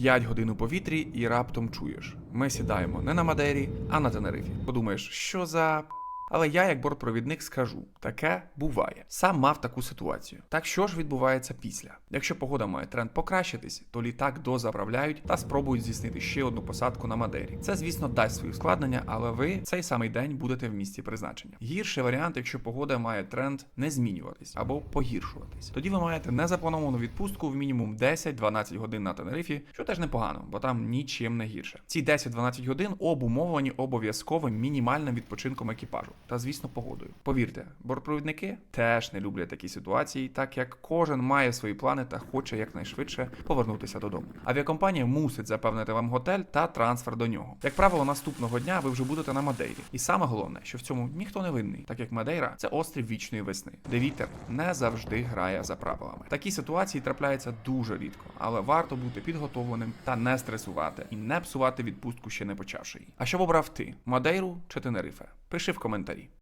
5 годин у повітрі і раптом чуєш. Ми сідаємо не на Мадері, а на Тенерифі. Подумаєш, що за. Але я, як бортпровідник, скажу: таке буває. Сам мав таку ситуацію. Так що ж відбувається після? Якщо погода має тренд покращитись, то літак дозаправляють та спробують здійснити ще одну посадку на Мадері. Це, звісно, дасть свої ускладнення, але ви цей самий день будете в місці призначення. Гірший варіант, якщо погода має тренд не змінюватись або погіршуватись. Тоді ви маєте незаплановану відпустку в мінімум 10-12 годин на Тенерифі, що теж непогано, бо там нічим не гірше. Ці 10-12 годин обумовлені обов'язковим мінімальним відпочинком екіпажу та, звісно, погодою. Повірте, бортпровідники теж не люблять такі ситуації, так як кожен має свої плани та хоче якнайшвидше повернутися додому. Авіакомпанія мусить запевнити вам готель та трансфер до нього. Як правило, наступного дня ви вже будете на Мадейрі. І саме головне, що в цьому ніхто не винний, так як Мадейра це острів вічної весни, де вітер не завжди грає за правилами. Такі ситуації трапляються дуже рідко, але варто бути підготовленим та не стресувати і не псувати відпустку ще не почавши її. А що обрав ти Мадейру чи Тенерифе? Пиши в коментарі.